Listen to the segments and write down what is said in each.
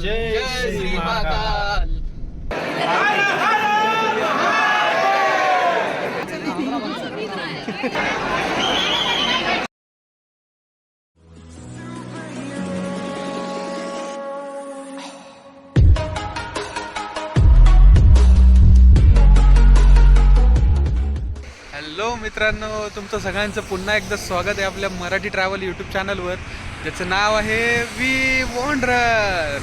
जय Shri Mahakal hello मित्रांनो तुमचं सगळ्यांचं पुन्हा एकदा स्वागत आहे आपल्या मराठी ट्रॅव्हल यूट्यूब चॅनलवर ज्याचं नाव आहे वी वॉन्ड्रर.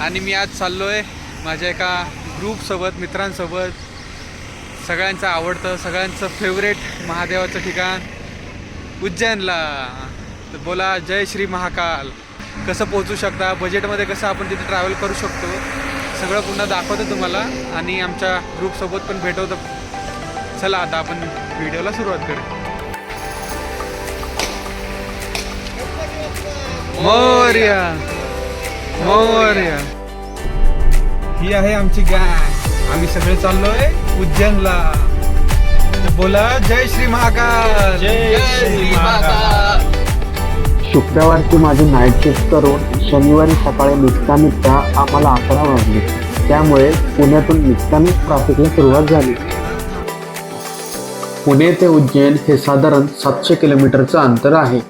आणि मी आज चाललो आहे माझ्या एका ग्रुपसोबत मित्रांसोबत. सगळ्यांचं आवडतं सगळ्यांचं फेवरेट महादेवाचं ठिकाण उज्जैनला. तर बोला जय श्री महाकाल. कसं पोहोचू शकता? बजेटमध्ये कसं आपण तिथे ट्रॅव्हल करू शकतो? सगळं पुन्हा दाखवतो तुम्हाला. आणि आमच्या ग्रुपसोबत पण भेटवतो. चला आता आपण व्हिडिओला सुरुवात करू. मोर्या! मोर्या. ही आहे आमची गॅंग आम्ही सगळे चाललोय उज्जैनला. बोला जय श्री महाकाल. जय श्री महाकाल. शुक्रवारची माझी नाईट शिफ्ट करून शनिवारी सकाळी निघता निघता आम्हाला अकरा वाजले. त्यामुळे पुण्यातून निघतानाच ट्रॅफिकला सुरुवात झाली. पुणे ते उज्जैन हे साधारण सातशे किलोमीटरचं अंतर आहे.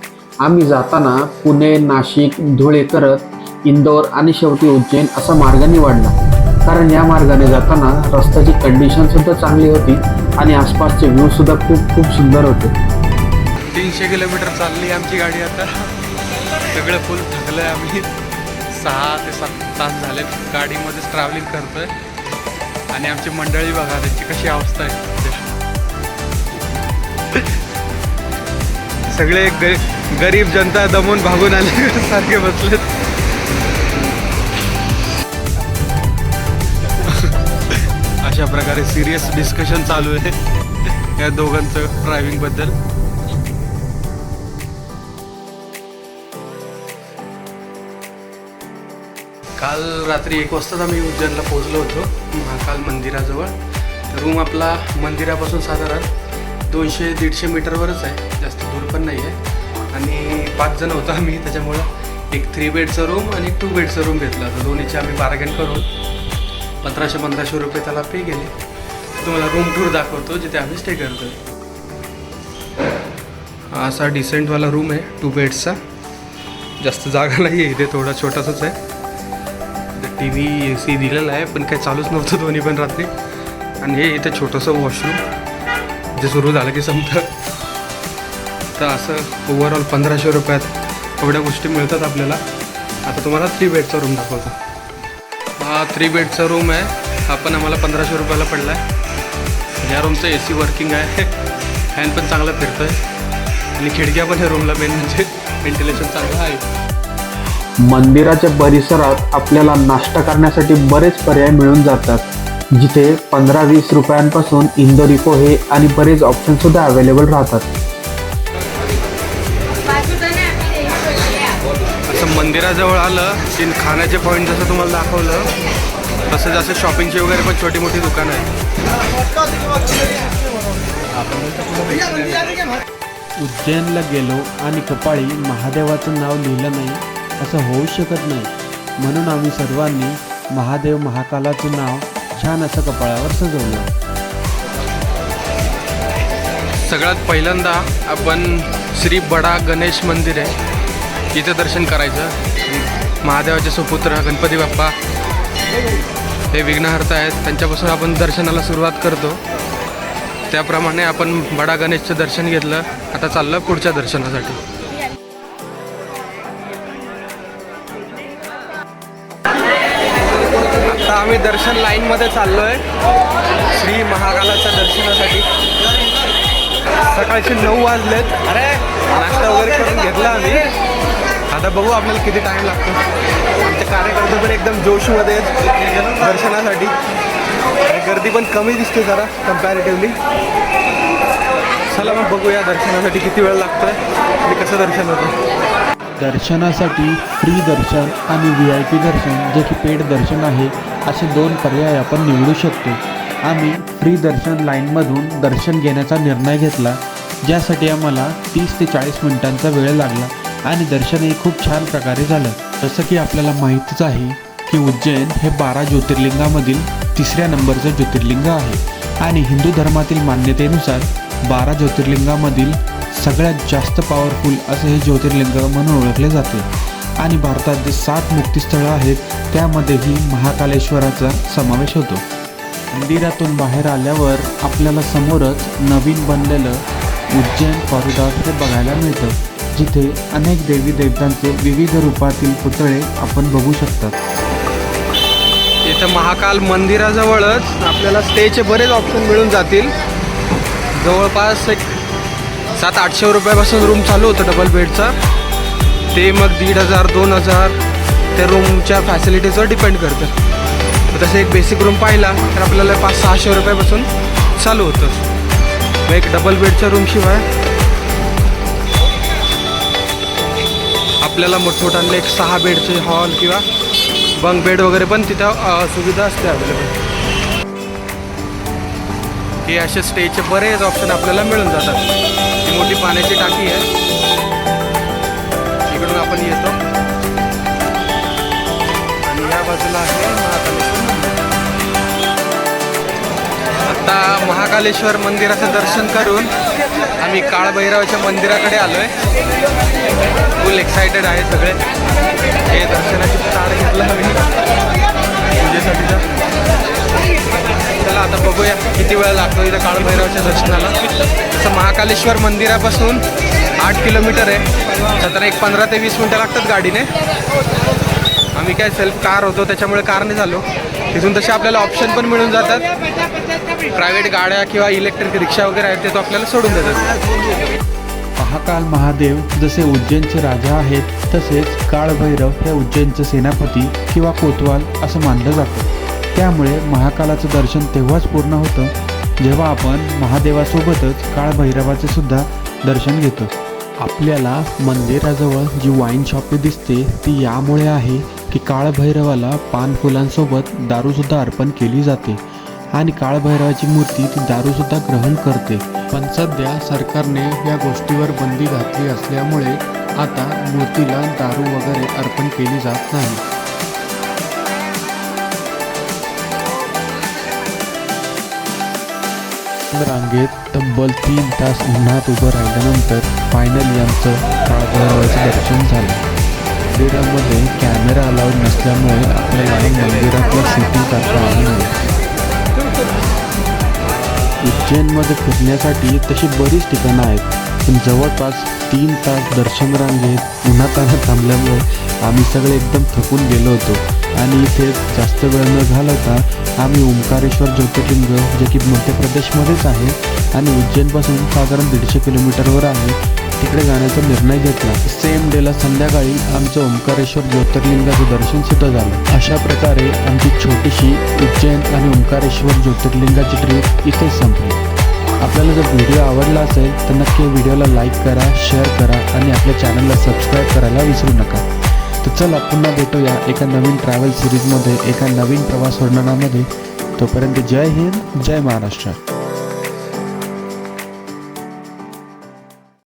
आम्ही जाताना पुणे नाशिक धुळे करत इंदोर आणि शेवटी उज्जैन असा मार्ग निवडला. कारण या मार्गाने जाताना रस्त्याची कंडिशन सुद्धा चांगली होती आणि आसपासचे व्ह्यू सुद्धा खूप खूप सुंदर होते. तीनशे किलोमीटर चालली आमची गाडी आता. सगळं फुल थकलंय आम्ही. सहा ते सात तास झाले गाडीमध्येच ट्रॅव्हलिंग करतोय. आणि आमची मंडळी बघा त्याची कशी अवस्था आहे. सगळे ग गरीब जनता दमून भागून आले सारखे बसलेत. अशा प्रकारे सिरियस डिस्कशन चालू आहे. या दोघांचं ड्रायव्हिंगबद्दल. काल रात्री एक वाजताच आम्ही उज्जैनला पोहोचलो होतो महाकाल मंदिराजवळ. रूम आपला मंदिरापासून साधारण दोनशे दीडशे मीटरवरच आहे. जास्त दूर पण नाही आहे आणि पाच जण होतो आम्ही त्याच्यामुळं एक थ्री बेडचं रूम आणि टू बेडचं रूम घेतला. तर दोन्हीचे आम्ही बार्गेन करून पंधराशे पंधराशे रुपये त्याला पे केले तुम्हाला रूम टूर दाखवतो जिथे आम्ही स्टे करतो असा डिसेंटवाला रूम आहे टू बेड्सचा जास्त जागा नाही आहे इथे थोडा छोटासाच आहे. टी व्ही ए सी दिलेला आहे पण काही चालूच नव्हतं दोन्ही पण रात्री. आणि हे इथे छोटंसं वॉशरूम जे सुरू झालं की संपतं. तर असं ओव्हरऑल पंधराशे रुपयात एवढ्या गोष्टी मिळतात आपल्याला. आता तुम्हाला थ्री बेडचा रूम दाखवतो. हा थ्री बेडचा रूम आहे हा पण आम्हाला पंधराशे रुपयाला पडला आहे या रूमचं ए सी वर्किंग आहे फॅन पण चांगला फिरतो आहे आणि खिडक्या पण ह्या रूमला मेन म्हणजे व्हेंटिलेशन चांगलं आहे मंदिराच्या परिसरात आपल्याला नाश्ता करण्यासाठी बरेच पर्याय मिळून जातात. जिथे पंधरा वीस रुपयांपासून इंदोरिको हे आणि बरेच ऑप्शनसुद्धा अवेलेबल राहतात. मंदिराजवळ आलं की खाण्याचे पॉईंट जसं तुम्हाला दाखवलं तसं जसं शॉपिंगची वगैरे पण छोटी मोठी दुकानं आहेत. उज्जैनला गेलो आणि कपाळी महादेवाचं नाव लिहिलं नाही असं होऊ शकत नाही. म्हणून आम्ही सर्वांनी महादेव महाकालाचं नाव छान असं कपाळावर सजवलं. सगळ्यात पहिल्यांदा आपण श्री बडा गणेश मंदिर आहे. इथं दर्शन करायचं. महादेवाचे सुपुत्र गणपती बाप्पा. हे विघ्नहर्ता आहेत. त्यांच्यापासून आपण दर्शनाला सुरुवात करतो. त्याप्रमाणे आपण बडा गणेशचं दर्शन घेतलं. आता चाललं पुढच्या दर्शनासाठी. आता आम्ही दर्शन लाईनमध्ये चाललो आहे श्री महाकालाच्या दर्शनासाठी. सकाळचे नऊ वाजलेत. अरे नाश्ता वगैरे करून घेतला आम्ही. आता बघू आपल्याला किती टाईम लागतो. आमचे कार्यकर्ते पण एकदम जोशमध्ये आहेत दर्शनासाठी. गर्दी पण कमी दिसते जरा कम्पॅरेटिव्हली चला मग बघूया दर्शनासाठी किती वेळ लागतोय आणि कसं दर्शन होतं. दर्शनासाठी फ्री दर्शन आणि व्ही आय पी दर्शन जे की पेड दर्शन आहे असे दोन पर्याय आपण निवडू शकतो. आम्ही फ्री दर्शन लाईनमधून दर्शन घेण्याचा निर्णय घेतला ज्यासाठी आम्हाला तीस ते चाळीस मिनिटांचा वेळ लागला. आणि दर्शनही खूप छान प्रकारे झालं. जसं की आपल्याला माहितीच आहे की उज्जैन हे बारा ज्योतिर्लिंगामधील तिसऱ्या नंबरचं ज्योतिर्लिंग आहे. आणि हिंदू धर्मातील मान्यतेनुसार बारा ज्योतिर्लिंगामधील सगळ्यात जास्त पॉवरफुल असं हे ज्योतिर्लिंग म्हणून ओळखले जाते. आणि भारतात जे सात मुक्तीस्थळं आहेत त्यामध्येही महाकालेश्वराचा समावेश होतो. मंदिरातून बाहेर आल्यावर आपल्याला समोरच नवीन बनलेलं उज्जैन कॉरिडॉर हे बघायला मिळतं. जिथे अनेक देवी देवतांचे विविध रूपातील पुतळे आपण बघू शकतात. इथं महाकाल मंदिराजवळच आपल्याला स्टेचे बरेच ऑप्शन मिळून जातील. जवळपास एक सात आठशे रुपयापासून रूम चालू होतं डबल बेडचा ते मग दीड हजार दोन हजार त्या रूमच्या फॅसिलिटीजवर डिपेंड करतं. तसं एक बेसिक रूम पाहिला तर आपल्याला पाच सहाशे रुपयापासून चालू होतं. मग एक डबल बेडच्या रूमशिवाय आपल्याला मोठमोठाले एक सहा बेडचे हॉल किंवा बंक बेड वगैरे पण तिथं सुविधा असते अवेलेबल हे असे स्टेचे बरेच ऑप्शन आपल्याला मिळून जातात. ही मोठी पाण्याची टाकी आहे. इकडून आपण येतो. आणि या बाजूला आहे महाकालेश्वर. आता महाकालेश्वर मंदिराचं दर्शन करून मी काळभैरवाच्या मंदिराकडे आलो आहे फुल एक्सायटेड आहे सगळे. हे दर्शनाची तार घेतलं मी पूजेसाठीचा. चला आता बघूया किती वेळ लागतो इथं काळभैरवाच्या दर्शनाला. तसं महाकालेश्वर मंदिरापासून आठ किलोमीटर आहे. साधारण एक पंधरा ते वीस मिनटं लागतात गाडीने. आम्ही काय सेल्फ कार होतो त्याच्यामुळे कारने झालो. तिथून तसे आपल्याला ऑप्शन पण मिळून जातात. प्रायव्हेट गाड्या किंवा इलेक्ट्रिक रिक्षा वगैरे आहेत ते तो आपल्याला सोडून देतात. महाकाल महादेव जसे उज्जैनचे राजा आहेत तसेच काळभैरव हे उज्जैनचे सेनापती किंवा कोतवाल असं मानलं जातं. त्यामुळे महाकालाचं दर्शन तेव्हाच पूर्ण होतं जेव्हा आपण महादेवासोबतच काळभैरवाचे सुद्धा दर्शन घेतो. आपल्याला मंदिराजवळ जी वाईन शॉपी दिसते ती यामुळे आहे की काळभैरवाला पानफुलांसोबत दारूसुद्धा अर्पण केली जाते आणि काळभैरवाची मूर्ती ती दारूसुद्धा ग्रहण करते. पण सध्या सरकारने या गोष्टीवर बंदी घातली असल्यामुळे आता मूर्तीला दारू वगैरे अर्पण केली जात नाही. रांगेत तब्बल तीन तास उन्हात उभं राहिल्यानंतर फायनली आमचं काळभैरवाचं दर्शन झालं. मंदिरामध्ये कॅमेरा अलाउड नसल्यामुळे आपल्याला मंदिरातलं शूटिंग करता आलं नाही. उज्जैनमध्ये फिरण्यासाठी तशी बरीच ठिकाणं आहेत पण जवळपास तीन तास दर्शन रांगेत उन्हातान्हात थांबल्यामुळे आम्ही सगळे एकदम थकून गेलो होतो. आणि इथे जास्त वेळ न घालवता आम्ही ओंकारेश्वर ज्योतिर्लिंग जे की मध्य प्रदेशमध्येच आहे आणि उज्जैनपासून साधारण दीडशे किलोमीटरवर आहे तिकडे जाण्याचा निर्णय घेतला. सेम डेला संध्याकाळी आमचं ओंकारेश्वर ज्योतिर्लिंगाचं दर्शन सुद्धा झालं. अशा प्रकारे आमची छोटीशी उज्जैन आणि ओंकारेश्वर ज्योतिर्लिंगाची ट्रिप इथेच संपली. आपल्याला जर व्हिडिओ आवडला असेल तर नक्की व्हिडिओला लाईक करा शेअर करा आणि आपल्या चॅनलला सबस्क्राईब करायला विसरू नका. तर चला पुन्हा भेटूया एका नवीन ट्रॅव्हल सिरीजमध्ये एका नवीन प्रवास वर्णनामध्ये. तोपर्यंत जय हिंद जय महाराष्ट्र.